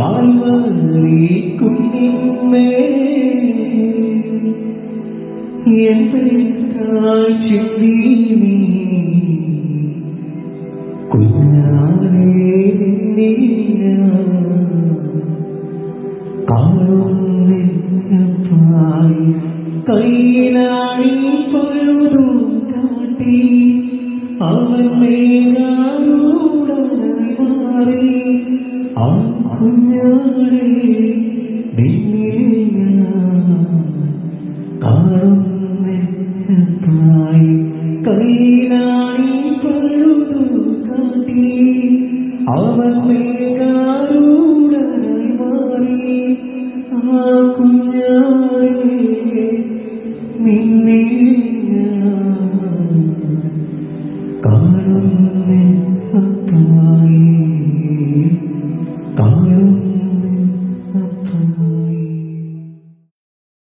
Calvary കുന്നിന്മേ N പേർക്കായി ചിന്തി നീ കുഞ്ഞാണേ കയ്യിലാണി പഴുതു കാട്ടി. അവൻ മേലാരൂടനായി മാറി. ആ കുഞ്ഞാണേ നിന്നില്ല കാണുന്നിപ്പായി കയ്യിലാണി പഴുതു കാട്ടി. അവൻ മേലാരൂടനായി മാറി. ആ കുഞ്ഞാടേ നിന്നെ കാണുന്ന അപ്പായി കാണുന്ന